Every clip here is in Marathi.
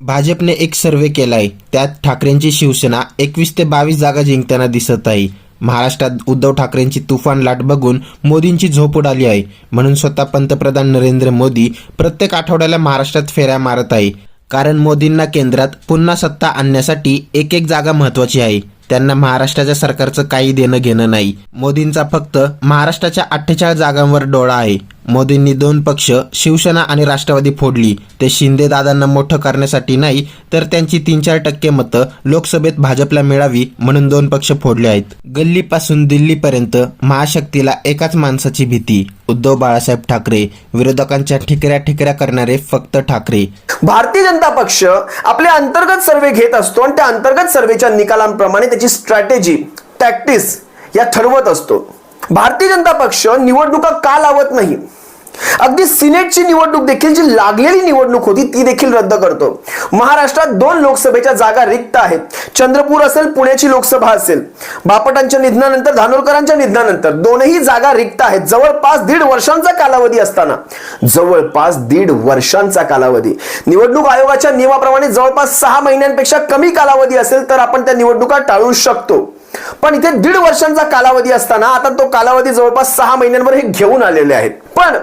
भाजपने एक सर्वे केलाय. त्यात ठाकरेंची शिवसेना एकवीस ते बावीस जागा जिंकताना दिसत आहे. महाराष्ट्रात उद्धव ठाकरेंची तुफान लाट बघून मोदींची झोप उडाली आहे. म्हणून स्वतः पंतप्रधान नरेंद्र मोदी प्रत्येक आठवड्याला महाराष्ट्रात फेऱ्या मारत आहे. कारण मोदींना केंद्रात पुन्हा सत्ता आणण्यासाठी एक एक जागा महत्वाची आहे. त्यांना महाराष्ट्राच्या सरकारचं काही देणं घेणं नाही. मोदींचा फक्त महाराष्ट्राच्या अठ्ठेचाळीस जागांवर डोळा आहे. मोदींनी दोन पक्ष शिवसेना आणि राष्ट्रवादी फोडली. ते शिंदे दादांना मोठं करण्यासाठी नाही तर त्यांची तीन चार टक्के मतं लोकसभेत भाजपला मिळावी म्हणून दोन पक्ष फोडले आहेत. गल्लीपासून दिल्लीपर्यंत महाशक्तीला एकाच माणसाची भीती उद्धव बाळासाहेब ठाकरे विरोधकांच्या ठिकऱ्या ठिकऱ्या करणारे फक्त ठाकरे. भारतीय जनता पक्ष आपले अंतर्गत सर्वे घेत असतो आणि त्या अंतर्गत सर्वेच्या निकालांप्रमाणे त्याची स्ट्रॅटेजी टॅक्टिस या ठरवत असतो. भारतीय जनता पक्ष निवडणुका का लावत नाही? अगदी सिनेटची निवडणूक देखील जी लागलेली निवडणूक होती ती देखील रद्द करतो. महाराष्ट्रात दोन लोकसभेच्या जागा रिक्त आहेत. चंद्रपूर असेल पुण्याची लोकसभा असेल. बापटांच्या निधनानंतर धानोरकरांच्या निधनानंतर दोनही जागा रिक्त आहेत. जवळपास दीड वर्षांचा कालावधी असताना. जवळपास दीड वर्षांचा कालावधी. निवडणूक आयोगाच्या नियमाप्रमाणे जवळपास सहा महिन्यांपेक्षा कमी कालावधी असेल तर आपण त्या निवडणुका टाळू शकतो. पण इथे दीड वर्षांचा कालावधी असताना आता तो कालावधी जवळपास सहा महिन्यांवर हे घेऊन आलेले आहेत. पण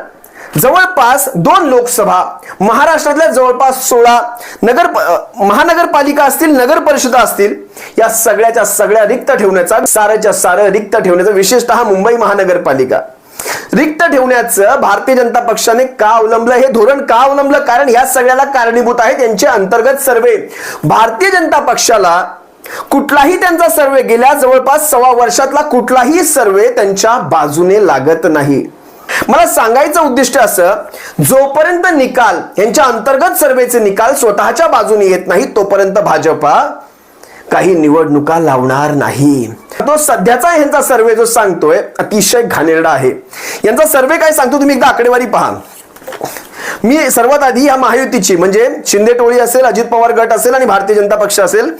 जवळपास दोन लोकसभा महाराष्ट्रातल्या जवळपास सोळा नगर महानगरपालिका असतील नगर परिषदा असतील या सगळ्याच्या सगळ्या रिक्त ठेवण्याचा सारच्या सारं रिक्त ठेवण्याचा विशेषतः मुंबई महानगरपालिका. रिक्त ठेवण्याचं भारतीय जनता पक्षाने का अवलंबलं हे धोरण का अवलंबलं? कारण या सगळ्याला कारणीभूत आहे त्यांचे अंतर्गत सर्वे. भारतीय जनता पक्षाला कुठलाही त्यांचा सर्वे गेल्या जवळपास सव्वा वर्षातला कुठलाही सर्वे त्यांच्या बाजूने लागत नाही. मला सांगायचं उद्दिष्ट असं जोपर्यंत निकाल यांच्या अंतर्गत सर्वेचे निकाल स्वतःच्या बाजूने येत नाही तोपर्यंत भाजपा काही निवडणुका लावणार नाही. तो सध्याचा यांचा सर्वे जो सांगतोय अतिशय घाणेरडा आहे. यांचा सर्वे काय सांगतो तुम्ही एकदा आकडेवारी पहा. मी सर्वात आधी या महायुतीची म्हणजे शिंदे टोळी असेल अजित पवार गट असेल आणि भारतीय जनता पक्ष असेल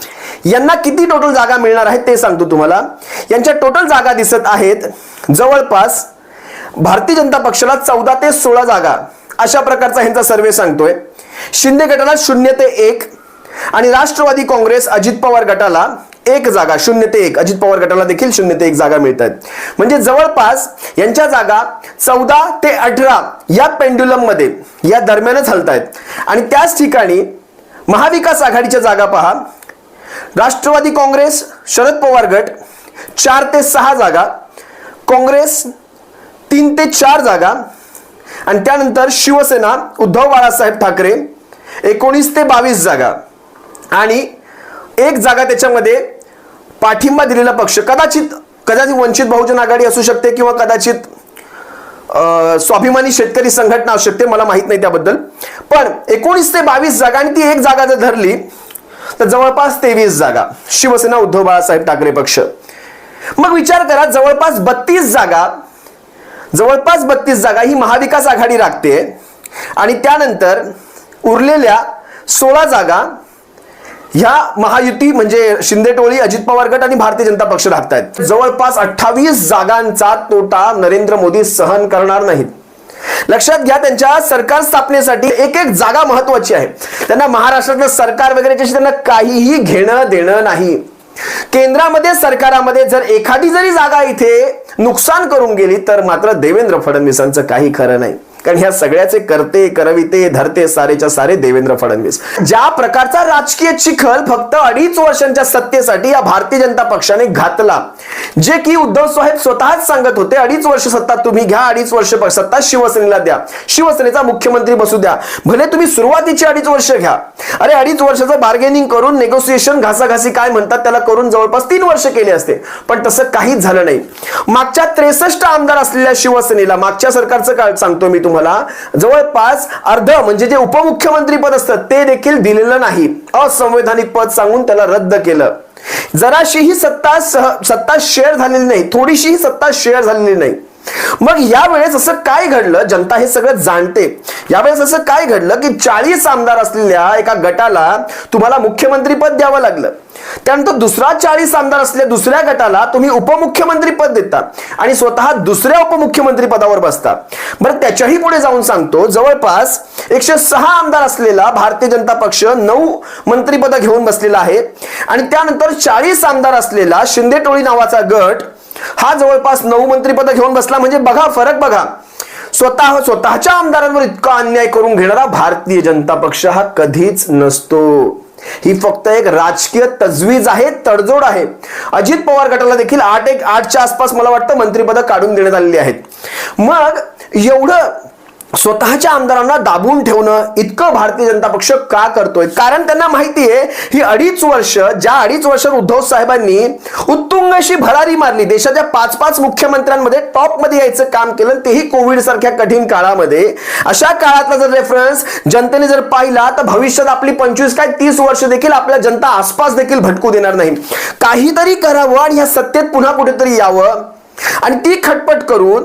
यांना किती टोटल जागा मिळणार आहेत ते सांगतो तुम्हाला. यांच्या टोटल जागा दिसत आहेत जवळपास भारतीय जनता पक्षाला चौदा ते सोळा जागा. अशा प्रकारचा ह्यांचा सर्वे सांगतोय. शिंदे गटाला शून्य ते एक आणि राष्ट्रवादी काँग्रेस अजित पवार गटाला एक जागा शून्य ते एक. अजित पवार गटाला देखील शून्य ते एक जागा मिळत आहेत म्हणजे जवळपास यांच्या जागा चौदा ते अठरा या पेंड्युलममध्ये या दरम्यानच हलत आहेत आणि त्याच ठिकाणी महाविकास आघाडीच्या जागा पहा. राष्ट्रवादी काँग्रेस शरद पवार गट चार ते सहा जागा. काँग्रेस तीन ते चार जागा. आणि त्यानंतर शिवसेना उद्धव बाळासाहेब ठाकरे एकोणीस ते बावीस जागा. आणि एक जागा त्याच्यामध्ये पाठिंबा दिलेला पक्ष. कदाचित कदाचित वंचित बहुजन आघाडी असू शकते किंवा कदाचित स्वाभिमानी शेतकरी संघटना असू शकते मला माहीत नाही त्याबद्दल. पण एकोणीस ते बावीस जागा आणि ती एक जागा जर धरली तर जवळपास तेवीस जागा. शिवसेना उद्धव बाळासाहेब ठाकरे पक्ष. मग विचार करा जवळपास बत्तीस जागा जवळपास बत्तीस जागा ही महाविकास आघाडी राखते आणि त्यानंतर उरलेल्या सोळा जागा ह्या महायुती म्हणजे शिंदे टोळी अजित पवार गट आणि भारतीय जनता पक्ष राखतायत जवळपास अठ्ठावीस जागांचा तोटा नरेंद्र मोदी सहन करणार नाहीत. लक्षात घ्या त्यांच्या सरकार स्थापनेसाठी एक एक जागा महत्वाची आहे. त्यांना महाराष्ट्रातलं सरकार वगैरेच्याशी त्यांना काहीही घेणं देणं नाही. केंद्रामध्ये सरकारामध्ये जर एखादी जरी जागा इथे नुकसान करून गेली तर मात्र देवेंद्र फडणवीसांचं काही खरं नाही. कारण ह्या सगळ्याचे करते करविते धरते सारेच्या सारे देवेंद्र फडणवीस. ज्या प्रकारचा राजकीय चिखल फक्त अडीच वर्षांच्या सत्तेसाठी या भारतीय जनता पक्षाने घातला. जे की उद्धव साहेब स्वतःच सांगत होते अडीच वर्ष सत्ता तुम्ही घ्या अडीच वर्ष सत्ता शिवसेनेला द्या. शिवसेनेचा मुख्यमंत्री बसू द्या. भले तुम्ही सुरुवातीची अडीच वर्ष घ्या. अरे अडीच वर्षाचं बार्गेनिंग करून नेगोसिएशन घासाघासी काय म्हणतात त्याला करून जवळपास तीन वर्ष केले असते. पण तसं काहीच झालं नाही. मागच्या त्रेसष्ट आमदार असलेल्या शिवसेनेला मागच्या सरकारचं काय सांगतो मी तुम्हाला? जवळपास अर्ध म्हणजे जे उपमुख्यमंत्री पद असतं ते देखील दिलेलं नाही. असंवैधानिक पद सांगून त्याला रद्द केलं. जराशीही सत्ता सह सत्ता शेअर झालेली नाही थोडीशीही सत्ता शेअर झालेली नाही. मग यावेळेस असं काय घडलं? जनता हे सगळं जाणते. यावेळेस असं काय घडलं की चाळीस आमदार असलेल्या एका गटाला तुम्हाला मुख्यमंत्री पद द्यावं लागलं. त्यानंतर दुसरा चाळीस आमदार असलेल्या दुसऱ्या गटाला तुम्ही उपमुख्यमंत्री पद देता आणि स्वतः दुसऱ्या उपमुख्यमंत्री पदावर बसता. बरं त्याच्याही पुढे जाऊन सांगतो जवळपास एकशे सहा आमदार असलेला भारतीय जनता पक्ष नऊ मंत्रीपद घेऊन बसलेला आहे. आणि त्यानंतर चाळीस आमदार असलेला शिंदे टोळी नावाचा गट हा जवळपास नऊ मंत्रीपद घेऊन बसला. म्हणजे बघा फरक बघा. स्वतः स्वतःच्या आमदारांवर इतका अन्याय करून घेणारा भारतीय जनता पक्ष हा कधीच नसतो. ही फक्त एक राजकीय तजवीज आहे तडजोड आहे. अजित पवार गटाला देखील आठ एक आठच्या आसपास मला वाटतं मंत्रिपद काढून देण्यात आलेली आहेत. मग एवढं स्वतःच्या आमदारांना दाबून ठेवणं इतकं भारतीय जनता पक्ष का करतोय? कारण त्यांना माहिती आहे ही अडीच वर्ष ज्या अडीच वर्ष उद्धव साहेबांनी उत्तुंग अशी भरारी मारली देशाच्या पाच पाच मुख्यमंत्र्यांमध्ये टॉपमध्ये यायचं काम केलं तेही कोविड सारख्या कठीण काळामध्ये. अशा काळातला जर रेफरन्स जनतेने जर पाहिला तर भविष्यात आपली पंचवीस काय तीस वर्ष देखील आपल्या जनता आसपास देखील भटकू देणार नाही. काहीतरी करावं आणि ह्या सत्तेत पुन्हा कुठेतरी यावं. आणि ती खटपट करून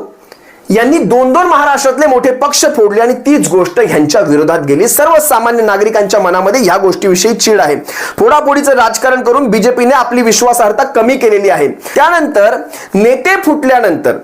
यांनी दोन दोन महाराष्ट्रातले मोठे पक्ष फोडले आणि तीच गोष्ट ह्यांच्या विरोधात गेली. सर्वसामान्य नागरिकांच्या मनामध्ये ह्या गोष्टीविषयी चीड आहे. फोडाफोडीचं राजकारण करून बीजेपीने आपली विश्वासार्हता कमी केलेली आहे. त्यानंतर नेते फुटल्यानंतर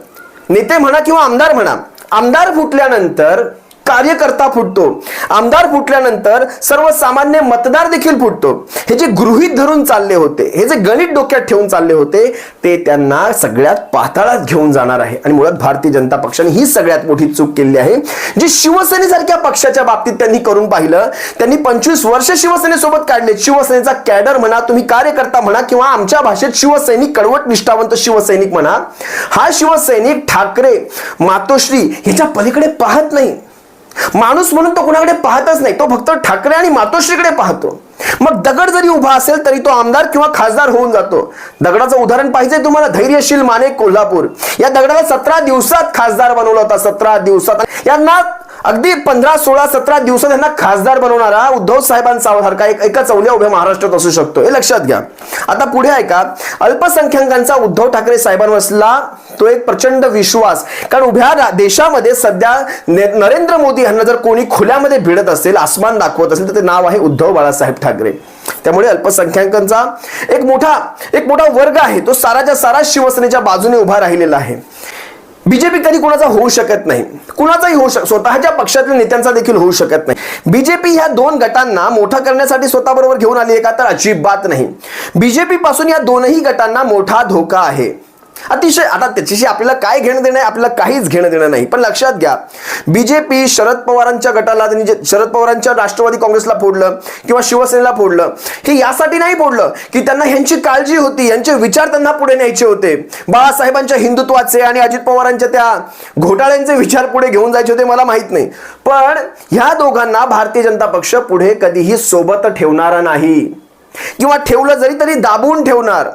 नेते म्हणा किंवा आमदार म्हणा आमदार फुटल्यानंतर कार्यकर्ता फुटतो. आमदार फुटल्यानंतर सर्वसामान्य मतदार देखील फुटतो. हे जे गृहित धरून चालले होते हे जे गणित डोक्यात ठेवून चालले होते ते त्यांना सगळ्यात पाताळात घेऊन जाणार आहे. आणि मुळात भारतीय जनता पक्षाने ही सगळ्यात मोठी चूक केली आहे जी शिवसेनेसारख्या पक्षाच्या बाबतीत त्यांनी करून पाहिलं. त्यांनी पंचवीस वर्ष शिवसेनेसोबत काढले शिवसेनेचा कॅडर म्हणा तुम्ही कार्यकर्ता म्हणा किंवा आमच्या भाषेत शिवसैनिक कडवट निष्ठावंत शिवसैनिक म्हणा हा शिवसैनिक ठाकरे मातोश्री ह्याच्या पलीकडे पाहत नाही. माणूस म्हणून तो कुणाकडे पाहतच नाही तो फक्त ठाकरे आणि मातोश्रीकडे पाहतो. मग दगड जरी उभा असेल तरी तो आमदार किंवा खासदार होऊन जातो. दगडाचं उदाहरण पाहिजे तुम्हाला धैर्यशील माने कोल्हापूर. या दगडाला सतरा दिवसात खासदार बनवला होता सतरा दिवसात. यांना अगदी पंधरा सोळा सतरा दिवसात यांना खासदार बनवणारा उद्धव साहेबांसारखा एक एका चौल्या उभ्या महाराष्ट्रात असू शकतो हे लक्षात घ्या. आता पुढे ऐका अल्पसंख्याकांचा उद्धव ठाकरे साहेबांवरला तो एक प्रचंड विश्वास. कारण उभ्या देशामध्ये सध्या ने- नरेंद्र मोदी यांना जर कोणी खुल्यामध्ये भिडत असेल आसमान दाखवत असेल तर ते नाव आहे उद्धव बाळासाहेब ठाकरे. त्यामुळे अल्पसंख्याकांचा एक मोठा एक मोठा वर्ग आहे. तो साराच्या सारा शिवसेनेच्या बाजूने उभा राहिलेला आहे. बीजेपी कधी कुणाचा होऊ शकत नाही. कुणाचाही होऊ शक स्वतःच्या पक्षातील नेत्यांचा देखील होऊ शकत नाही. बीजेपी ह्या दोन गटांना मोठा करण्यासाठी स्वतःबरोबर घेऊन आली आहे का? तर अजिबात नाही. बीजेपी पासून या दोनही गटांना मोठा धोका आहे. अतिशय आता त्याच्याशी आपल्याला काय घेणं देणं आहे आपल्याला काहीच घेणं देणं नाही. पण लक्षात घ्या बीजेपी शरद पवारांच्या गटाला त्यांनी जे शरद पवारांच्या राष्ट्रवादी काँग्रेसला फोडलं किंवा शिवसेनेला फोडलं हे यासाठी नाही फोडलं की त्यांना ह्यांची काळजी होती यांचे विचार त्यांना पुढे न्यायचे होते. बाळासाहेबांच्या हिंदुत्वाचे आणि अजित पवारांच्या त्या घोटाळ्यांचे विचार पुढे घेऊन जायचे होते मला माहीत नाही. पण ह्या दोघांना भारतीय जनता पक्ष पुढे कधीही सोबत ठेवणारा नाही. किंवा ठेवलं जरी तरी दाबून ठेवणार.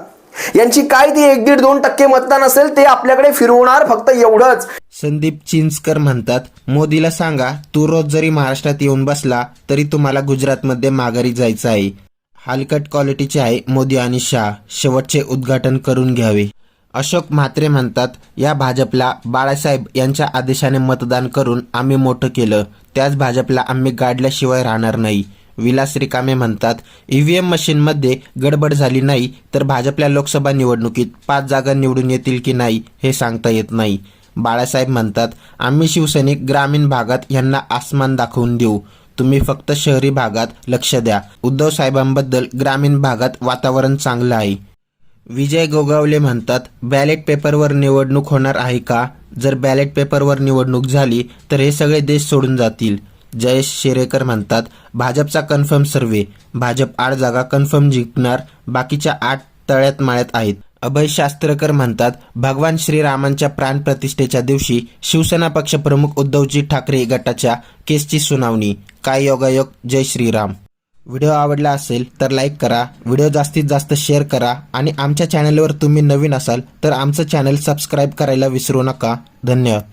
यांची काय ती एक दीड दोन टक्के मतदान असेल ते आपल्याकडे फिरवणार फक्त एवढंच. संदीप चिंचकर म्हणतात मोदीला सांगा तू रोज जरी महाराष्ट्रात येऊन बसला तरी तुम्हाला गुजरातमध्ये माघारी जायचं आहे. हालकट क्वालिटीचे आहे मोदी आणि शाह. शेवटचे उद्घाटन करून घ्यावे. अशोक म्हात्रे म्हणतात या भाजपला बाळासाहेब यांच्या आदेशाने मतदान करून आम्ही मोठं केलं. त्याच भाजपला आम्ही गाडल्याशिवाय राहणार नाही. विलास रिकामे म्हणतात. ईव्हीएम मशीनमध्ये गडबड झाली नाही तर भाजपल्या लोकसभा निवडणुकीत पाच जागा निवडून येतील की नाही हे सांगता येत नाही. बाळासाहेब म्हणतात आम्ही शिवसैनिक ग्रामीण भागात यांना आसमान दाखवून देऊ. तुम्ही फक्त शहरी भागात लक्ष द्या. उद्धव साहेबांबद्दल ग्रामीण भागात वातावरण चांगलं आहे. विजय गोगावले म्हणतात बॅलेट पेपरवर निवडणूक होणार आहे का? जर बॅलेट पेपरवर निवडणूक झाली तर हे सगळे देश सोडून जातील. जयेश शेरेकर म्हणतात भाजपचा कन्फर्म सर्वे भाजप आठ जागा कन्फर्म जिंकणार बाकीच्या आठ तळ्यात माळ्यात आहेत. अभय शास्त्रकर म्हणतात भगवान श्रीरामांच्या प्राणप्रतिष्ठेच्या दिवशी शिवसेना पक्षप्रमुख उद्धवजी ठाकरे गटाच्या केसची सुनावणी. काय योगायोग? जय श्रीराम. व्हिडिओ आवडला असेल तर लाईक करा व्हिडिओ जास्तीत जास्त शेअर करा आणि आमच्या चॅनलवर तुम्ही नवीन असाल तर आमचं चॅनल सबस्क्राईब करायला विसरू नका. धन्यवाद.